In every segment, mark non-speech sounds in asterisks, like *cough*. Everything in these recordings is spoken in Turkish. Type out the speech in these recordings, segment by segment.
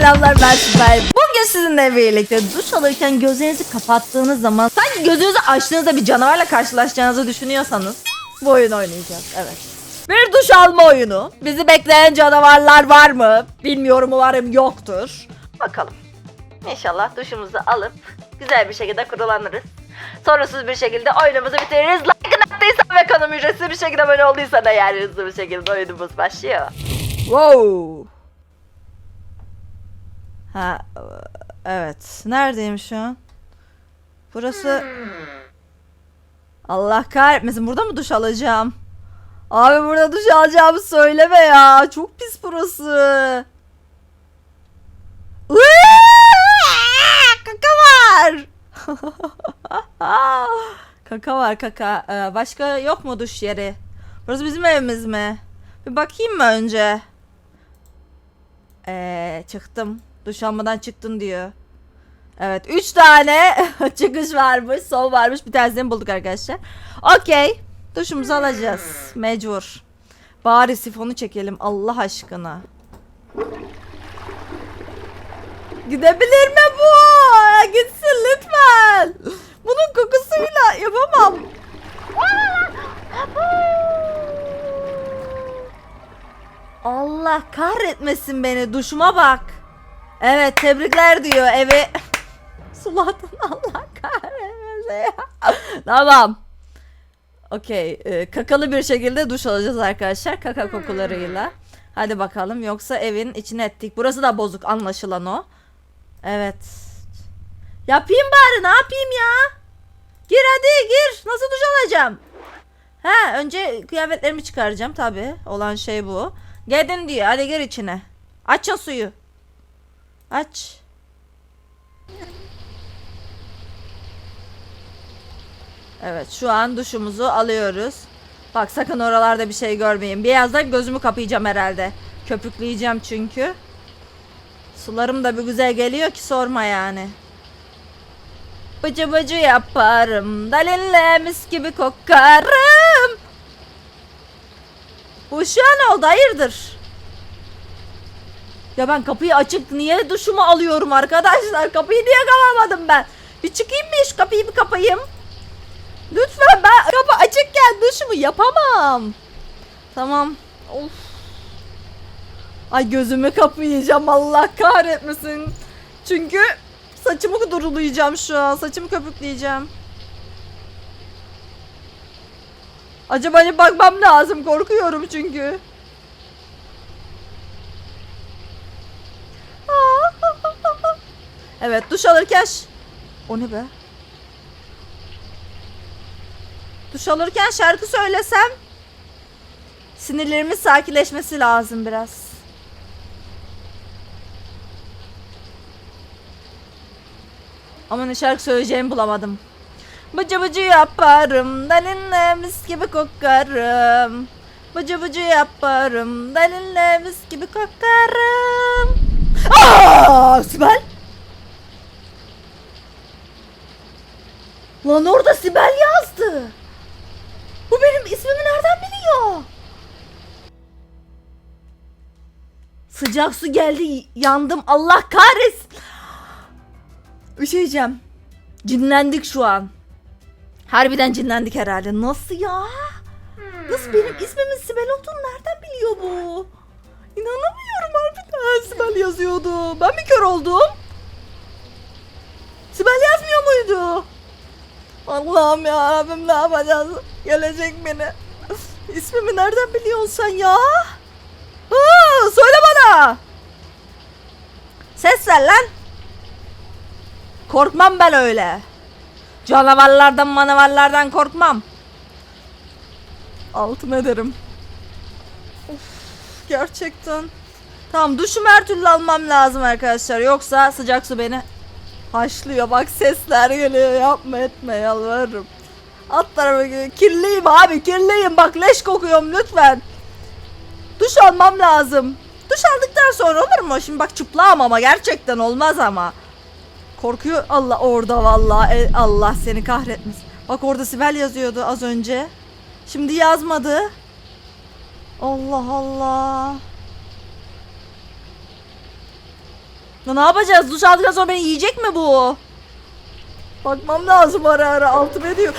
selamlar ben Sibel. Bugün sizinle birlikte duş alırken gözlerinizi kapattığınız zaman sanki gözünüzü açtığınızda bir canavarla karşılaşacağınızı düşünüyorsanız bu oyunu oynayacağız. Evet. Bir duş alma oyunu. Bizi bekleyen canavarlar var mı? Bilmiyorum umarım yoktur. Bakalım. İnşallah duşumuzu alıp güzel bir şekilde kurulanırız. Sorunsuz bir şekilde oyunumuzu bitiririz. Like attıysan ve kanım ücretsiz bir şekilde böyle olduysa da yani hızlı bir şekilde oyunumuz başlıyor. Wow. Ha evet. Neredeyim şu an? Burası Allah kahretmesin. Burada mı duş alacağım? Abi burada duş alacağımı söyleme ya. Çok pis burası. Kaka var. *laughs* kaka var kaka. Ee, başka yok mu duş yeri? Burası bizim evimiz mi? Bir bakayım mı önce? Ee, çıktım. Duş almadan çıktın diyor. Evet 3 tane *laughs* çıkış varmış. Sol varmış. Bir tanesini bulduk arkadaşlar. Okey. Duşumuzu alacağız. Mecbur. Bari sifonu çekelim Allah aşkına. Gidebilir mi bu? Gitsin lütfen. Bunun kokusuyla yapamam. Allah kahretmesin beni. Duşuma bak. Evet tebrikler diyor evi. *laughs* Suladın Allah kahretmesin ya. tamam. Okey. e, kakalı bir şekilde duş alacağız arkadaşlar. Kaka kokularıyla. Hadi bakalım. Yoksa evin içine ettik. Burası da bozuk anlaşılan o. Evet. Yapayım bari ne yapayım ya? Gir hadi gir. Nasıl duş alacağım? Ha önce kıyafetlerimi çıkaracağım tabi. Olan şey bu. Geldin diyor. Hadi gir içine. Açın suyu. Aç. Evet şu an duşumuzu alıyoruz. Bak sakın oralarda bir şey görmeyin. Birazdan gözümü kapayacağım herhalde. Köpükleyeceğim çünkü. Sularım da bir güzel geliyor ki sorma yani. Bıcı bıcı yaparım. Dalinle mis gibi kokarım. Bu şu an oldu hayırdır? Ya ben kapıyı açık niye duşumu alıyorum arkadaşlar? Kapıyı niye kapamadım ben? Bir çıkayım mı şu kapıyı bir kapayım? Lütfen ben kapı açıkken duşumu yapamam. Tamam. Of. Ay gözümü kapayacağım Allah kahretmesin. Çünkü saçımı durulayacağım şu an. Saçımı köpükleyeceğim. Acaba hani bakmam lazım korkuyorum çünkü. Evet duş alırken O ne be? Duş alırken şarkı söylesem sinirlerimin sakinleşmesi lazım biraz. Ama ne şarkı söyleyeceğimi bulamadım. Bıcı bıcı yaparım, dalinle mis gibi kokarım. Bıcı bıcı yaparım, dalinle mis gibi kokarım. Aa, Sibel! Lan orada Sibel yazdı. Bu benim ismimi nereden biliyor? Sıcak su geldi yandım Allah kahretsin. Bir şey. Cinlendik şu an. Harbiden cinlendik herhalde. Nasıl ya? Nasıl benim ismimin Sibel olduğunu nereden biliyor bu? İnanamıyorum harbiden Sibel yazıyordu. Ben mi kör oldum? Sibel yazmıyor muydu? Allah'ım ya Rabbim ne yapacağız? Gelecek beni. İsmimi nereden biliyorsun sen ya? Aa, söyle bana. Ses ver lan. Korkmam ben öyle. Canavarlardan manavarlardan korkmam. Altın ederim. Of, gerçekten. Tamam duşumu her türlü almam lazım arkadaşlar. Yoksa sıcak su beni haşlıyor. Bak sesler geliyor. Yapma etme yalvarırım. Alt tarafa gidiyor. Kirliyim abi kirliyim. Bak leş kokuyorum lütfen. Duş almam lazım. Duş aldıktan sonra olur mu? Şimdi bak çıplağım ama gerçekten olmaz ama. Korkuyor. Allah orada vallahi. E, Allah seni kahretmesin. Bak orada Sibel yazıyordu az önce. Şimdi yazmadı. Allah Allah. Ne yapacağız? Duş aldıktan sonra beni yiyecek mi bu? Bakmam lazım ara ara altım ediyor.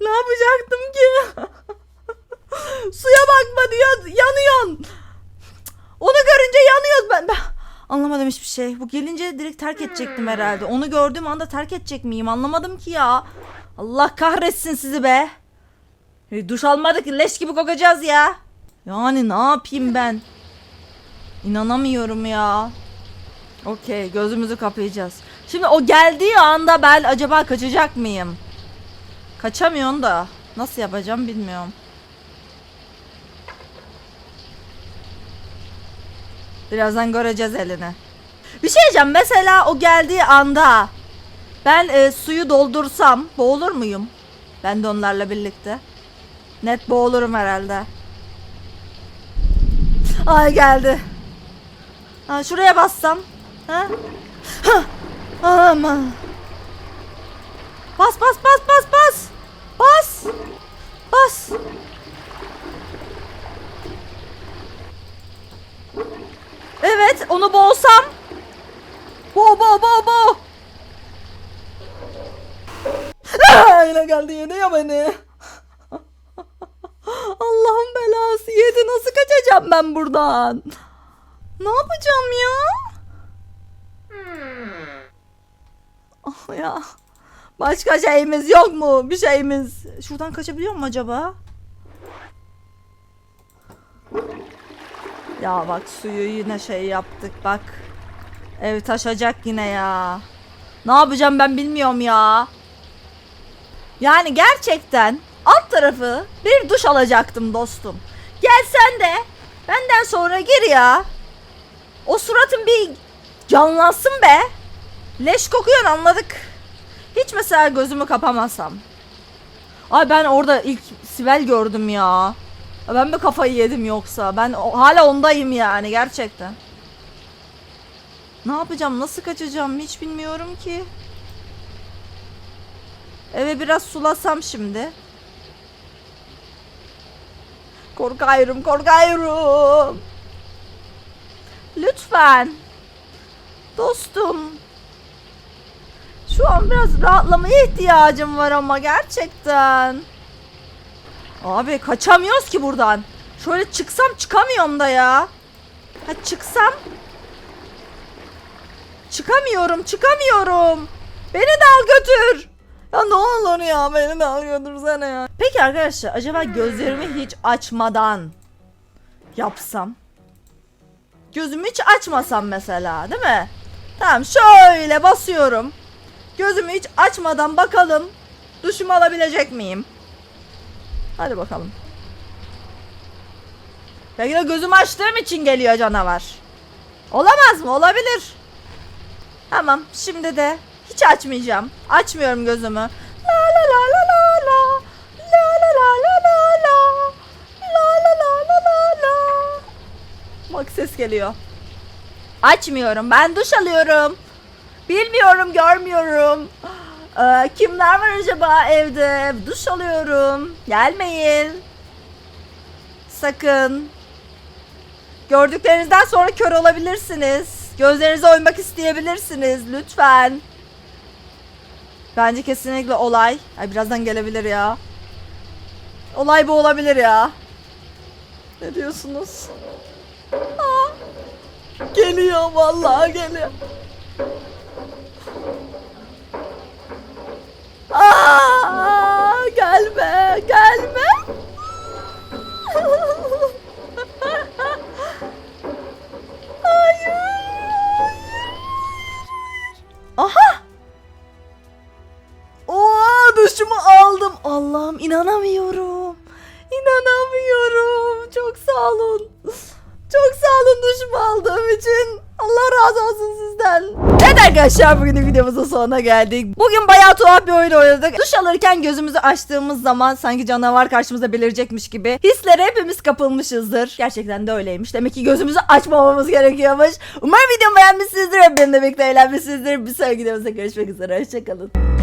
ne yapacaktım ki? Suya bakma diyor. Yanıyorsun. Onu görünce yanıyoruz ben. ben. Anlamadım hiçbir şey. Bu gelince direkt terk edecektim herhalde. Onu gördüğüm anda terk edecek miyim? Anlamadım ki ya. Allah kahretsin sizi be. E, duş almadık leş gibi kokacağız ya. Yani ne yapayım ben? İnanamıyorum ya. Okey gözümüzü kapayacağız. Şimdi o geldiği anda ben acaba kaçacak mıyım? Kaçamıyorsun da. Nasıl yapacağım bilmiyorum. Birazdan göreceğiz elini. Bir şey diyeceğim. Mesela o geldiği anda ben e, suyu doldursam boğulur muyum? Ben de onlarla birlikte. Net boğulurum herhalde. Ay geldi. Ha, şuraya bassam. Ha? Ha! Ama. Bas bas bas bas bas. Bas. Bas. Evet onu boğsam. Bo bo bo bo. Yine geldi yine ya beni. Allah'ın belası yedi nasıl kaçacağım ben buradan? Ne yapacağım ya? Ah ya. Başka şeyimiz yok mu? Bir şeyimiz. Şuradan kaçabiliyor mu acaba? Ya bak suyu yine şey yaptık bak. Ev taşacak yine ya. Ne yapacağım ben bilmiyorum ya. Yani gerçekten alt tarafı bir duş alacaktım dostum. Gel sen de benden sonra gir ya. O suratın bir canlansın be. Leş kokuyor anladık. Hiç mesela gözümü kapamasam. Ay ben orada ilk Sibel gördüm ya. Ben mi kafayı yedim yoksa? Ben hala ondayım yani gerçekten. Ne yapacağım? Nasıl kaçacağım? Hiç bilmiyorum ki. Eve biraz sulasam şimdi. Korkuyorum, korkuyorum. Lütfen. Dostum. Şu an biraz rahatlamaya ihtiyacım var ama gerçekten. Abi kaçamıyoruz ki buradan. Şöyle çıksam çıkamıyorum da ya. Ha çıksam. Çıkamıyorum, çıkamıyorum. Beni de al götür. Ne olur ya beni al götürsene ya. Peki arkadaşlar acaba gözlerimi hiç açmadan yapsam? Gözümü hiç açmasam mesela değil mi? Tamam şöyle basıyorum. Gözümü hiç açmadan bakalım duşumu alabilecek miyim? Hadi bakalım. Belki de gözümü açtığım için geliyor canavar. Olamaz mı? Olabilir. Tamam şimdi de hiç açmayacağım. Açmıyorum gözümü. La la la la la la. La la la la la la. La la la la la la. Bak ses geliyor. Açmıyorum. Ben duş alıyorum. Bilmiyorum, görmüyorum. Ee, kimler var acaba evde? Duş alıyorum. Gelmeyin. Sakın. Gördüklerinizden sonra kör olabilirsiniz. Gözlerinize oymak isteyebilirsiniz. Lütfen. Bence kesinlikle olay. Ay birazdan gelebilir ya. Olay bu olabilir ya. Ne diyorsunuz? Aa, geliyor vallahi geliyor. Aa, olun. Çok sağ olun duşumu aldığım için. Allah razı olsun sizden. Evet arkadaşlar bugün videomuzun sonuna geldik. Bugün bayağı tuhaf bir oyun oynadık. Duş alırken gözümüzü açtığımız zaman sanki canavar karşımıza belirecekmiş gibi hislere hepimiz kapılmışızdır. Gerçekten de öyleymiş. Demek ki gözümüzü açmamamız gerekiyormuş. Umarım videomu beğenmişsinizdir ve benimle birlikte eğlenmişsinizdir. Bir sonraki videomuzda görüşmek üzere. Hoşçakalın.